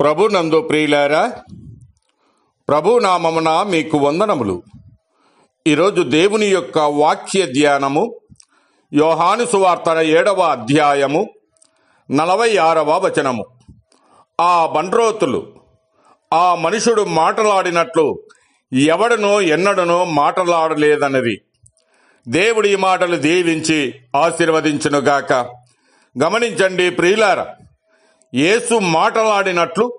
ప్రభు నందు ప్రియులారా ప్రభు నామమున మీకు వందనములు. ఈరోజు దేవుని యొక్క వాక్య ధ్యానము యోహాను సువార్తన ఏడవ అధ్యాయము నలభై ఆరవ వచనము. ఆ బండ్రోతులు ఆ మనుషుడు మాటలాడినట్లు ఎవడనో ఎన్నడనో మాటలాడలేదన్నది. దేవుడి మాటలు దీవించి ఆశీర్వదించునుగాక. గమనించండి ప్రియులారా యేసు మాటలాడినట్లు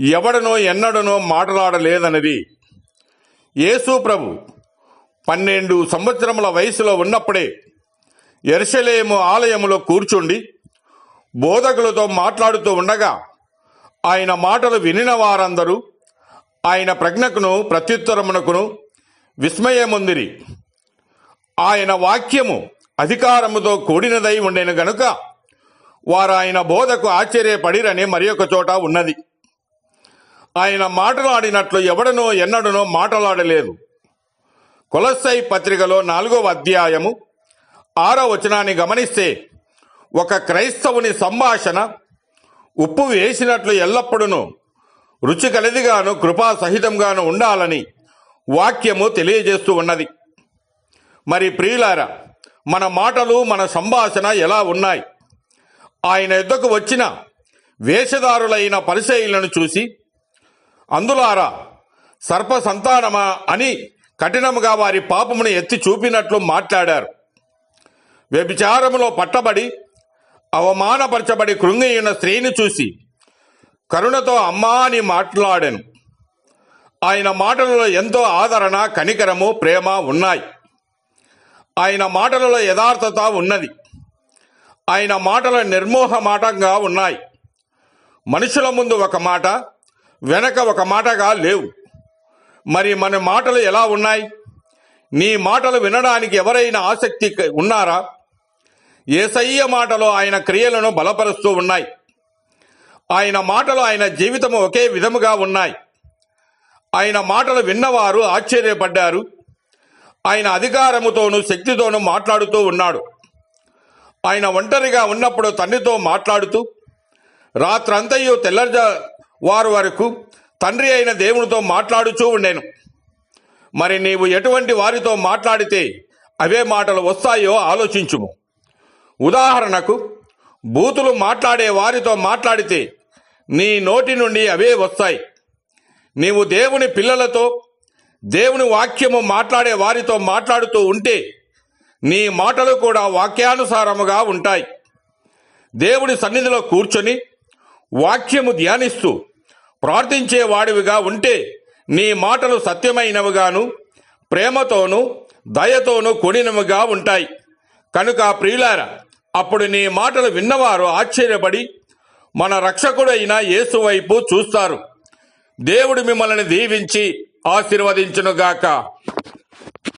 ఎవడనో ఎన్నడనో మాటలాడలేదన్నది. యేసు ప్రభు పన్నెండు సంవత్సరముల వయసులో ఉన్నప్పుడే ఎర్షలేము ఆలయములో కూర్చుండి బోధకులతో మాట్లాడుతూ ఉండగా ఆయన మాటలు వినిన వారందరూ ఆయన ప్రజ్ఞకును ప్రత్యుత్తరమునకును విస్మయముందిరి. ఆయన వాక్యము అధికారముతో కూడినదై ఉండేను గనుక వారు ఆయన బోధకు ఆశ్చర్యపడిరని మరి ఒక చోట ఉన్నది. ఆయన మాటలాడినట్లు ఎవడనో ఎన్నడనో మాటలాడలేదు. కొలస్సై పత్రికలో నాలుగవ అధ్యాయము ఆరో వచనాన్ని గమనిస్తే ఒక క్రైస్తవుని సంభాషణ ఉప్పు వేసినట్లు ఎల్లప్పుడూ రుచి కలిదిగాను కృపా సహితంగాను ఉండాలని వాక్యము తెలియజేస్తూ ఉన్నది. మరి ప్రియులారా మన మాటలు మన సంభాషణ ఎలా ఉన్నాయి? ఆయన యుద్ధకు వచ్చిన వేషధారులైన పరిశైలను చూసి అందులారా సర్ప సంతానమా అని కఠినముగా వారి పాపమును ఎత్తి చూపినట్లు మాట్లాడారు. వ్యభిచారములో పట్టబడి అవమానపరచబడి కృంగియున్న స్త్రీని చూసి కరుణతో అమ్మా అని మాట్లాడాను. ఆయన మాటలలో ఎంతో ఆదరణ కనికరము ప్రేమ ఉన్నాయి. ఆయన మాటలలో యథార్థత ఉన్నది. ఆయన మాటలు నిర్మోహమాటంగా ఉన్నాయి. మనుషుల ముందు ఒక మాట వెనక ఒక మాటగా లేవు. మరి మన మాటలు ఎలా ఉన్నాయి? నీ మాటలు వినడానికి ఎవరైనా ఆసక్తి ఉన్నారా? ఏసయ్య మాటలు ఆయన క్రియలను బలపరుస్తూ ఉన్నాయి. ఆయన మాటలు ఆయన జీవితము ఒకే విధముగా ఉన్నాయి. ఆయన మాటలు విన్నవారు ఆశ్చర్యపడ్డారు. ఆయన అధికారముతోనూ శక్తితోనూ మాట్లాడుతూ ఉన్నాడు. ఆయన ఒంటరిగా ఉన్నప్పుడు తండ్రితో మాట్లాడుతూ రాత్రంతయు తెల్లజా వారు వరకు తండ్రి అయిన దేవునితో మాట్లాడుచూ ఉండేను. మరి నీవు ఎటువంటి వారితో మాట్లాడితే అవే మాటలు వస్తాయో ఆలోచించుము. ఉదాహరణకు బూతులు మాట్లాడే వారితో మాట్లాడితే నీ నోటి నుండి అవే వస్తాయి. నీవు దేవుని పిల్లలతో దేవుని వాక్యము మాట్లాడే వారితో మాట్లాడుతూ ఉంటే నీ మాటలు కూడా వాక్యానుసారముగా ఉంటాయి. దేవుడి సన్నిధిలో కూర్చొని వాక్యము ధ్యానిస్తూ ప్రార్థించే వాడివిగా ఉంటే నీ మాటలు సత్యమైనవిగాను ప్రేమతోనూ దయతోనూ కొనినవిగా ఉంటాయి. కనుక ప్రియులార అప్పుడు నీ మాటలు విన్నవారు ఆశ్చర్యపడి మన రక్షకుడైన యేసు వైపు చూస్తారు. దేవుడు మిమ్మల్ని దీవించి ఆశీర్వదించునుగాక.